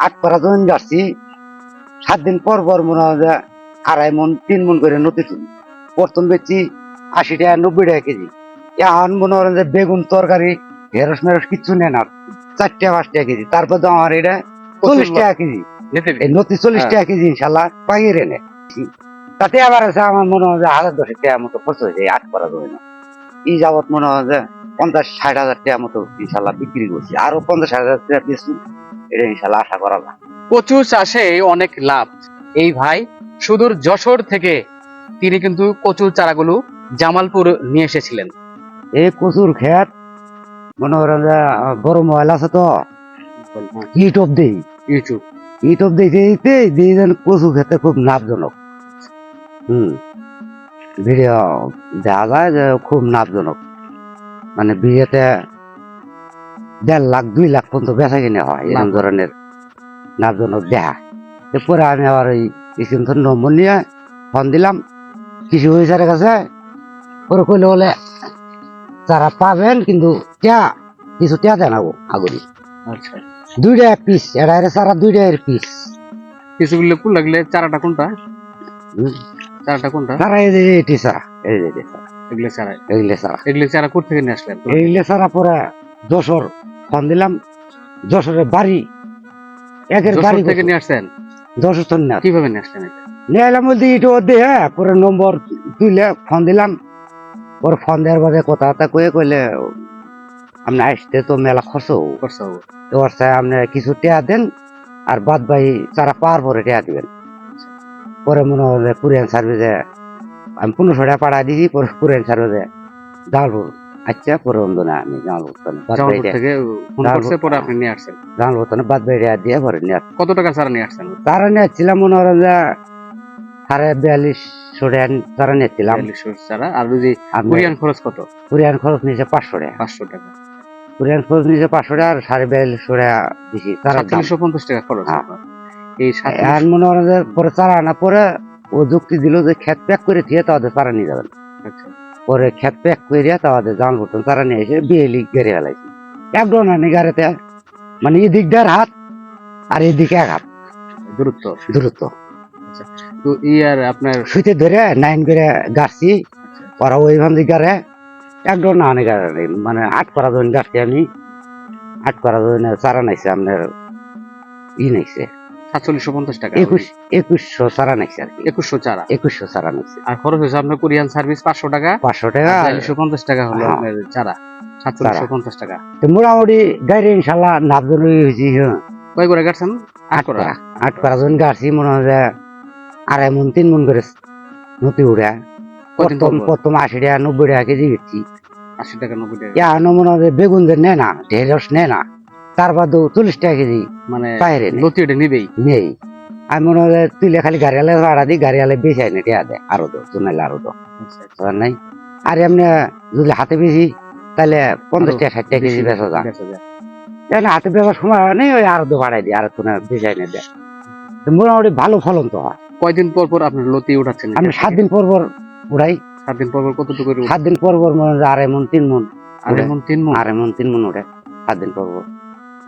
আট করা জমিন গাছছি সাত দিন পর পর মনে হয় যে আড়াই মন তিন মন করে নতি তুলি প্রথম বেচছি আশি টাকা নব্বই টাকা কেজি। এখন মনে করেন যে বেগুন তরকারি ঢেঁড়স মেরস কিচ্ছু নেন আর চার টাকা পাঁচ টাকা কেজি। তারপর তো আমার এটা চল্লিশ টাকা কেজি। নতি চল্লিশ হ্যাঁ। টাকা কেজি ইনশাল্লাহ পাইয়ে নে তাতে আবার আছে আমার মনে হয় যে হাজার দশেক টাকা মতো খরচ হয়েছে আট করা জমি না এই যাবত মনে হয় যে পঞ্চাশ ষাট হাজার টাকা মতো ইনশাল্লাহ বিক্রি করছি। আরও পঞ্চাশ হাজার টাকা বেশি এটা ইনশাল্লাহ আশা করা যায়। কচু চাষে অনেক লাভ। এই ভাই সুদূর যশোর থেকে তিনি কিন্তু কচুর চারাগুলো জামালপুর নিয়ে এসেছিলেন। এই কচুর ক্ষেত মনে করেন যে আহ, বড় মোবাইল আছে তো ইউটিউব দেই ইউটিউব ইউটিউব দিতে দিতে দিয়ে যেন কচু খেতে খুব লাভজনক। হুম। ভিডিও দেখা যায় যে খুব লাভজনক। মানে বিয়েতে দেড় লাখ দুই লাখ পর্যন্ত বেচা কিনে হয় এরকম ধরনের লাভজনক দেখা এরপরে আমি আবার ওই স্ক্রিন নম্বর নিয়ে ফোন দিলাম কৃষি অফিসারের কাছে ওরা কইলে বলে তারা পাবেন কিন্তু টিয়া কিছু টিয়া দেন আগুরি। আচ্ছা। দুইটা পিস এটা সারা দুইটা এর পিস কিছুগুলো ফুল লাগলে চারাটা কোনটা? চারাটা কোনটা? সারা এই যে এটি সারা এই যে এগুলো চারা এগুলো সারা এগুলো চারা কোথা থেকে নিয়ে আসলেন? এইগুলো সারা পরে যশোর ফোন দিলাম। যশোরের বাড়ি। একের বাড়ি থেকে নিয়ে আসছেন? যশোর তো না কীভাবে নিয়ে আসলেন এটা? নিয়ে এলাম বলতে ইটো দে হ্যাঁ পরে নম্বর তুলে ফোন দিলাম। পরে ফোন দেওয়ার বাদে কথাবার্তা কয়ে কইলে আপনি আসতে তো মেলা খরচ হব। খরচা তো আপনি কিছু টেয়া দেন আর বাদ বাই তারা পাওয়ার পরে টেয়া দিবেন। পরে মনে যে কুরিয়ান সার্ভিসে আমি পনেরোশো টাকা পাড়া দিয়েছি পরে কুরিয়ান সার্ভিসে জামালপুর আচ্ছা পরে অন্য না আমি থেকে ফোন করছে পরে আপনি নিয়ে আসছেন। বাদ দিয়ে পরে নিয়ে। কত টাকা চারা নিয়ে আসছেন? তারা নিয়েছিলাম মনে হয় যে সাড়ে বিয়াল্লিশশো টাকা তারা নিয়েছিলাম চারা আর ওই যে কুরিয়ান খরচ কত? কুরিয়ান খরচ নিয়েছে পাঁচশো টাকা। পাঁচশো টাকা। কুরিয়ান খরচ নিয়েছে পাঁচশো টাকা আর সাড়ে টাকা দিছি তারা। সাতচল্লিশশো পঞ্চাশ টাকা খরচ হ্যাঁ। এই আর মনে হয় পরে চারা আনা পরে ও যুক্তি দিল যে খেত প্যাক করে দিয়ে তাদের চারা নিয়ে যাবেন। আচ্ছা। পরে খেত প্যাক করে তাদের জাল বর্তন তারা নিয়ে এসে বিয়েলি গেড়ে ফেলাইছি। একদম আনি গাড়িতে মানে এদিক দেড় হাত আর এদিকে এক হাত। দূরত্ব। দূরত্ব। তো ইয়ার আপনার সুইতে ধরে নাইন করে গাছছি ওরা ওইখান থেকে গাড়ে একদম না আনি গাড়ে মানে আট করা জন গাছছি আমি আট করা জন চারা নাইছে আপনার ই নাইছে। সাতচল্লিশশো পঞ্চাশ টাকা একুশ একুশশো চারা নাইছে আর একুশশো চারা। একুশশো চারা নাইছে। আর খরচ হয়েছে আপনার কোরিয়ান সার্ভিস পাঁচশো টাকা। পাঁচশো টাকা। বিয়াল্লিশশো পঞ্চাশ টাকা হলো হ্যাঁ। আপনার চারা। সাতচল্লিশশো পঞ্চাশ টাকা। তো মোটামুটি গাড়ি ইনশাল্লাহ নাপজন হয়েছি হ্যাঁ। কয় করে কাটছেন আট করা। আট করা জন গাছছি মনে হয় আড়াই মন তিন মন করে নতি উড়ে। প্রথম পর পর? প্রথম আশি টাকা নব্বই টাকা কেজি বেচছি আশি টাকা নব্বই টাকা। এখন মনে হয় বেগুন নেয় না ঢেঁড়স নেয় না। তার বাদেও চল্লিশ টাকা কেজি মানে বাইরে। লতি এটা নিবেই? নেই। আমি মনে হয় যে তুলে খালি গাড়ি আলে ভাড়া দিই গাড়ি আলে বেশি আইনে টেয়া দেয় আরও তো জোনাইলে আরও তো আচ্ছা, আচ্ছা। নাই? আর এমনি যদি হাতে বেশি তাহলে পঞ্চাশ টাকা ষাট টাকা কেজি বেচা যায়। যায়। এখন হাতে বেচার সময় নেই ওই আরও তো বাড়াই দিই আরও তো না বেশি আইনে দেয়। মোটামুটি ভালো ফলন তো হয়। কয়দিন পর পর আপনার লতি উঠাচ্ছেন? আমি সাত দিন পর পর উড়াই। সাত দিন পর পর কতটুকু সাত দিন পর পর মনে হয় যে আড়াই মন তিন মন আর এমন তিন মন আড়াই মন তিন মন উঠে সাত দিন পর পর।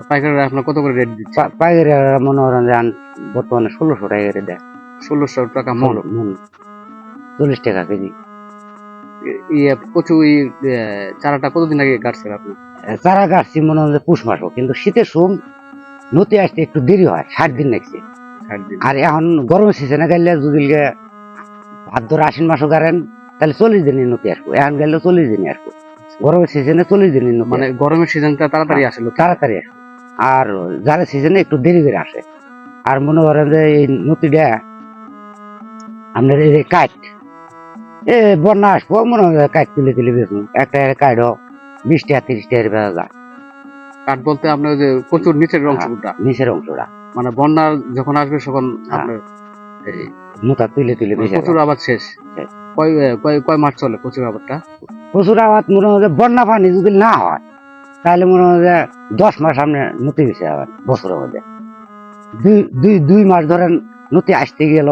পাইকাররা আপনার কত করে রেট দিচ্ছে? পাইকারি মনে করেন যে বর্তমানে ষোলোশো টাকা দেয়। ষোলোশো টাকা মন মন চল্লিশ টাকা কেজি। ইয়ে কচু এ, চারাটা কতদিন আগে কাটছেন আপনি চারা গাছছি মনে হয় পুষ মাসও কিন্তু শীতের সোম নতি আসতে একটু দেরি হয় ষাট দিন লাগছে। আর এখন গরমের সিজনে গেলে যদি ভাদ্র আশ্বিন মাসও গাড়েন তাহলে চল্লিশ দিনই নতি আসব। এখন গেলে চল্লিশ দিনই আসব। গরমের সিজনে চল্লিশ দিনই মানে গরমের সিজনটা তাড়াতাড়ি আসলো তাড়াতাড়ি আসে। আর যারা সিজনে একটু দেরি করে আসে। আর মনে করেন যে এই নদীটা আপনার এই যে কাঠ এ বন্যা আসব মনে হয় কাঠ তুলে তুলে বেশুন একটা কাঠও বিশ টাকা তিরিশ টাকার বেচা যায়। কাঠ বলতে আপনার যে প্রচুর নিচের হ্যাঁ। অংশটা। নিচের অংশটা। মানে বন্যা যখন আসবে তখন হ্যাঁ। আপনার মোটা তুলে তুলে বেচা কচুর আবাদ শেষ। শেষ। কয় কয় কয় মাস চলে প্রচুর আবাদটা? প্রচুর আবাদ মনে হয় বন্যা পানি যদি না হয় তাহলে মনে হয় যে দশ মাস সামনে নতি বেশি হবে বছরের মধ্যে। দুই দুই দুই মাস ধরেন নতি আসতে গেল।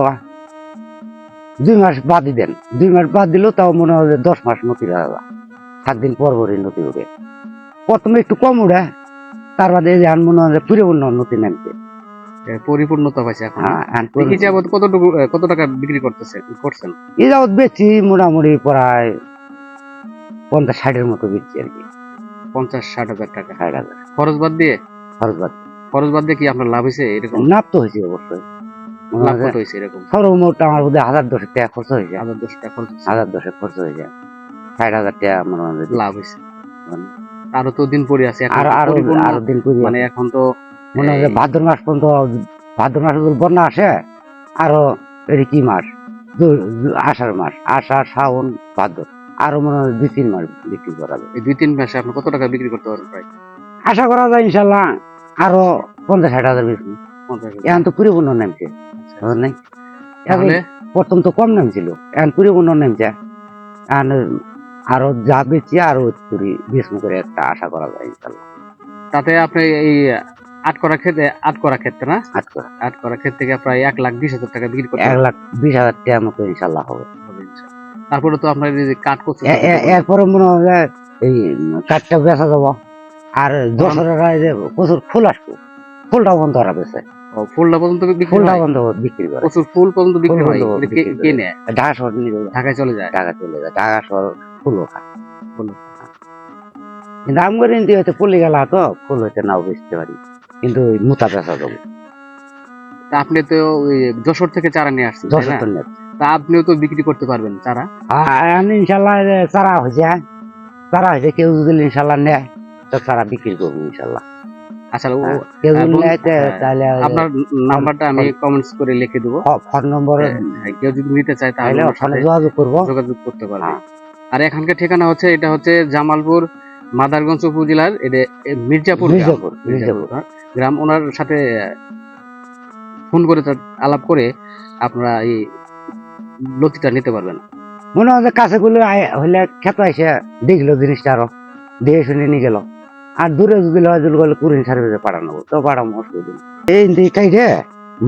দুই মাস বাদ দেন। দুই মাস বাদ দিলেও তাও মনে হয় যে দশ মাস নতি হবে সাত দিন পর পরই নতি উঠে প্রথমে একটু কম উঠে তার বাদে এই যে এখন মনে হয় যে পুরো অন্য নতি নামছে। পরিপূর্ণতা পাইছে এখন। হ্যাঁ এই যাবত কতটুকু কত টাকা বিক্রি করতেছে করছেন? এই যাবৎ বেচছি মোটামুটি প্রায় পঞ্চাশ ষাটের মতো বেচছি আর কি। পঞ্চাশ ষাট হাজার টাকা। ষাট হাজার। খরচ বাদ দিয়ে? খরচ বাদ। খরচ বাদ দিয়ে কি আপনার লাভ হয়েছে এরকম? লাভ তো হয়েছে অবশ্যই। লাভ হয় কত হয়েছে? এরকম? সর্বমোট আমার বোধহয় হাজার দশেক টাকা খরচ হয়েছে। হাজার দশ টাকা খরচ হাজার দশেক খরচ ষাট হাজার টাকা মনে লাভ হয়েছে। আরও তো দিন পরে আছে আরও আরও আরও দিন করি মানে এখন তো মনে হয় ভাদ্র মাস পর্যন্ত ভাদ্র মাস বন্যা আসে আরও এটি কি মাস? আষাঢ় মাস। আষাঢ় শ্রাবণ ভাদ্র। আরও মনে হয় দুই তিন মাস বিক্রি করা এই দুই তিন মাসে আপনি কত টাকা বিক্রি করতে পারবেন প্রায় আশা করা যায় ইনশাল্লাহ আরও পঞ্চাশ ষাট হাজার বেশি হাজার। এখন তো পরিপূর্ণ নামছে আচ্ছা। নাই? তাহলে? প্রথম তো কম নামছিল এখন পরিপূর্ণ নামছে। এখন আরও যা বেচি আরও করি বেশি করে একটা আশা করা যায় ইনশাল্লাহ তাতে আপনি এই আট করা ক্ষেত্রে আট করা ক্ষেত্রে না? আট করা। আট করা ক্ষেত্রে প্রায় এক লাখ বিশ হাজার টাকা বিক্রি করতে এক লাখ বিশ হাজার টাকা মতো ইনশাল্লাহ হবে। তারপরে তো আপনার এই যে কাঠ করছে এরপরে মনে হয় এই কাঠটা বেচা যাব। আর দশরা যে প্রচুর ফুল আসব ফুলটা বন্ধ করা বেছে ফুলটা পর্যন্ত বিক্রি ফুলটা বন্ধ বিক্রি করে। প্রচুর ফুল পর্যন্ত বিক্রি হয়? কে-। নেয়? ঢাকা শহর নিয়ে ঢাকায় চলে যায়? ঢাকা চলে যায়। ঢাকা শহর ফুলও খায়। ফুলও কিন্তু আমি করে নিতে হয়তো পল্লি গেলা তো ফুল হইতে নাও বেচতে পারি। কিন্তু মুতা বেচা যাব। আপনি তো যশোর থেকে চারা নিয়ে আসছেন নেব। তা আপনিও তো বিক্রি করতে পারবেন চারা আমি ইনশাল্লাহ চারা হয়েছে চারা হয়েছে কেউ যদি ইনশাল্লাহ নেয় তো চারা বিক্রি করব ইনশাল্লাহ। আচ্ছা হ্যাঁ, কেউ হ্যাঁ, বল- নেয় হ্যাঁ, তাহলে আপনার নাম্বারটা আমি কমেন্টস করে লিখে দেবো। ফোন নম্বর হ্যাঁ, কেউ যদি নিতে চায় তাহলে যোগাযোগ করব। যোগাযোগ করতে পারবে। হ্যাঁ। আর এখানকার ঠিকানা হচ্ছে এটা হচ্ছে জামালপুর মাদারগঞ্জ উপজেলার এটা মির্জাপুর। মির্জাপুর হ্যাঁ, গ্রাম। ওনার সাথে ফোন করে আলাপ করে আপনারা এই লতিটা নিতে পারবেন মনে হয় যে কাছে গুলো হইলে খেতে এসে দেখল জিনিসটা আরও দেখে শুনে নিয়ে গেল। আর দূরে যদি হয় যদি বলে কুরিন সার্ভিসে পাঠানো তো পাঠাবো অসুবিধা। এই দিকে কাইটে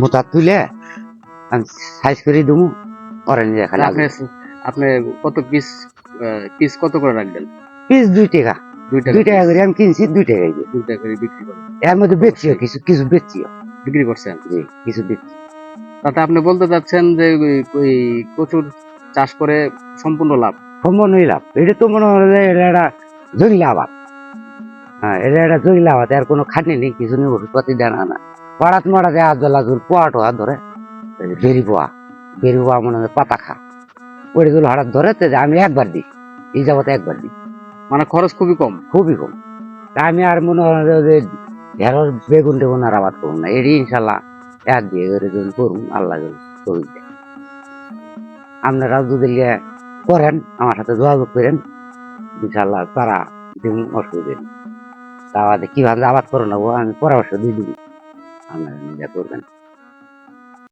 মোটা তুলে আমি সাইজ করে দিবো নিজে খালি আপনি কত পিস পিস কত করে রাখবেন? পিস দুই টাকা। দুই টাকা দুই টাকা করে আমি কিনছি দুই টাকা দুই টাকা করে বিক্রি করেন। এর মধ্যে বেচছিও কিছু কিছু বেচছিও বিক্রি করছেন? জি কিছু তাতে আপনি বলতে চাচ্ছেন যে ওই- ওই প্রচুর চাষ করে সম্পূর্ণ লাভ? সম্পূর্ণ লাভ। এটা তো মনে হয় যে এটা একটা জঙ্গলি আবাদ। হ্যাঁ এটা একটা জঙ্গলি আবাদ এর কোনো খাটনি নেই কিছু নেই ওষুধপাতি দেয় না পাড়াত মাড়াতে হাত বেলা জোর পোয়া টোয়া ধরে বেরি পোয়া। বেরি পোয়া মনে হয় পাতা খা। ওইগুলো হঠাৎ ধরে তো আমি একবার দিই এই যাবতে একবার দিই। মানে খরচ খুবই কম? খুবই কম। তা আমি আর মনে হয় যে ঢেঁড়স বেগুন টেগুন আর আবাদ করুন না। এটি ইনশাল্লাহ এক করে যখন করুন, আল্লাহ চলবে করুন দেয়। আপনারা যদি করেন, আমার সাথে যোগাযোগ করেন ইনশাল্লাহ তারা দিন অসুবিধা নেই। তা আমাদের কীভাবে আবাদ করে নেব, আমি পরামর্শ দিয়ে দিবি। আপনারা নিজে করবেন।